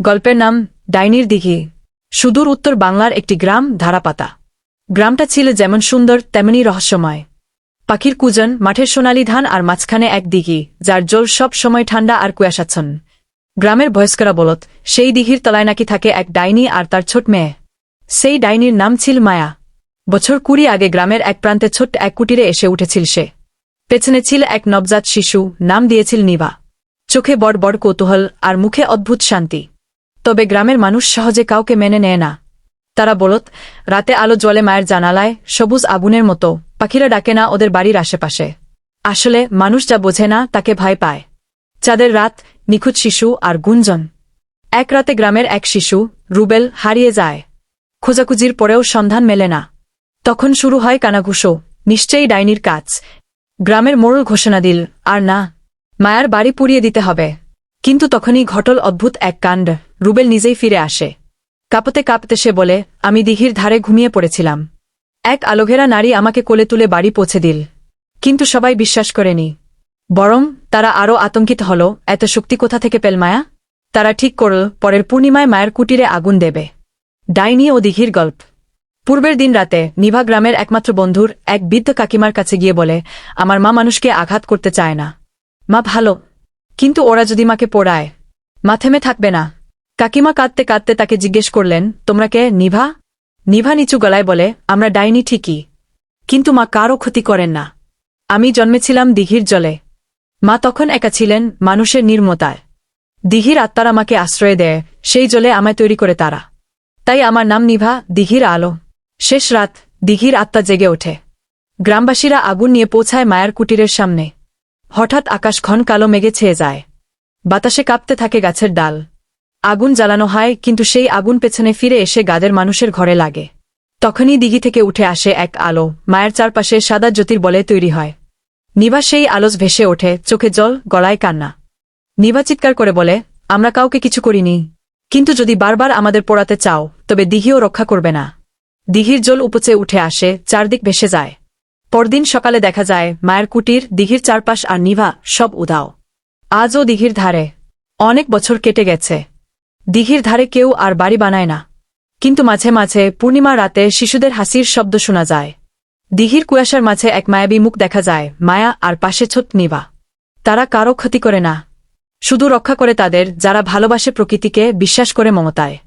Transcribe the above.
গল্পের নাম ডাইনির দিঘি। সুদূর উত্তর বাংলার একটি গ্রাম ধারাপাতা। গ্রামটা ছিল যেমন সুন্দর, তেমনি রহস্যময়। পাখির কুজন, মাঠের সোনালি ধান আর মাঝখানে এক দিঘি, যার জল সব সময় ঠান্ডা আর কুয়াশাচ্ছন্ন। গ্রামের বয়স্করা বলত, সেই দিঘির তলায় নাকি থাকে এক ডাইনি আর তার ছোট মেয়ে। সেই ডাইনির নাম ছিল মায়া। বছর কুড়ি আগে গ্রামের এক প্রান্তে ছোট্ট এক কুটিরে এসে উঠেছিল সে। পেছনে ছিল এক নবজাত শিশু, নাম দিয়েছিল নিভা। চোখে বড় বড় কৌতূহল আর মুখে অদ্ভুত শান্তি। তবে গ্রামের মানুষ সহজে কাউকে মেনে নেয় না। তারা বলত, রাতে আলো জলে মায়ের জানালায়, সবুজ আগুনের মতো, পাখিরা ডাকে না ওদের বাড়ির আশেপাশে। আসলে মানুষ যা বোঝে না, তাকে ভয় পায়। চাঁদের রাত, নিখুঁত শিশু আর গুঞ্জন। এক রাতে গ্রামের এক শিশু, রুবেল, হারিয়ে যায়। খোঁজাখুঁজির পরেও সন্ধান মেলে না। তখন শুরু হয় কানাঘুষো, নিশ্চয়ই ডাইনির কাজ। গ্রামের মোড়ল ঘোষণা দিল, আর না, মায়ার বাড়ি পুড়িয়ে দিতে হবে। কিন্তু তখনই ঘটল অদ্ভুত এক কাণ্ড। রুবেল নিজেই ফিরে আসে। কাঁপতে কাঁপতে সে বলে, আমি দিঘির ধারে ঘুমিয়ে পড়েছিলাম। এক আলোঘেরা নারী আমাকে কোলে তুলে বাড়ি পৌঁছে দিল। কিন্তু সবাই বিশ্বাস করেনি। বরং তারা আরও আতঙ্কিত হল, এত শক্তি কোথা থেকে পেল মায়া? তারা ঠিক করল, পরের পূর্ণিমায় মায়ের কুটিরে আগুন দেবে। ডাইনি ও দিঘির গল্প। পূর্বের দিন রাতে নিভা গ্রামের একমাত্র বন্ধুর এক বৃদ্ধ কাকিমার কাছে গিয়ে বলে, আমার মা মানুষকে আঘাত করতে চায় না। মা ভালো কিন্তু ওরা যদি মাকে পোড়ায় মা থেমে থাকবে না। কাকিমা কাঁদতে কাঁদতে তাকে জিজ্ঞেস করলেন, তোমরা কে, নিভা? নিভা নিচু গলায় বলে, আমরা ডাইনি ঠিকই, কিন্তু মা কারও ক্ষতি করেন না। আমি জন্মেছিলাম দিঘির জলে। মা তখন একা ছিলেন, মানুষের নির্মতায়। দিঘির আত্মার আমাকে আশ্রয় দেয়, সেই জলে আমায় তৈরি করে তারা। তাই আমার নাম নিভা, দিঘির আলো। শেষ রাত, দিঘির আত্মা জেগে ওঠে। গ্রামবাসীরা আগুন নিয়ে পৌঁছায় মায়ার কুটিরের সামনে। হঠাৎ আকাশ ঘন কালো মেঘে ছেয়ে যায়। বাতাসে কাঁপতে থাকে গাছের ডাল। আগুন জ্বালানো হয়, কিন্তু সেই আগুন পেছনে ফিরে এসে গাদের মানুষের ঘরে লাগে। তখনই দিঘি থেকে উঠে আসে এক আলো, মায়ের চারপাশে সাদা জ্যোতির বলে তৈরি হয়। নিভা সেই আলোস ভেসে ওঠে, চোখে জল, গলায় কান্না। নিবা চিৎকার করে বলে, আমরা কাউকে কিছু করিনি। কিন্তু যদি বারবার আমাদের পোড়াতে চাও, তবে দিঘিও রক্ষা করবে না। দিঘির জল উপচে উঠে আসে, চারদিক ভেসে যায়। পরদিন সকালে দেখা যায়, মায়ের কুটির, দিঘির চারপাশ আর নিভা সব উদাও। আজও দিঘির ধারে। অনেক বছর কেটে গেছে। দিঘির ধারে কেউ আর বাড়ি বানায় না। কিন্তু মাঝে মাঝে পূর্ণিমা রাতে শিশুদের হাসির শব্দ শোনা যায়। দিঘির কুয়াশার মাঝে এক মায়াবী মুখ দেখা যায়, মায়া আর পাশে ছোট নিভা। তারা কারও ক্ষতি করে না। শুধু রক্ষা করে তাদের, যারা ভালোবাসে প্রকৃতিকে, বিশ্বাস করে মমতায়।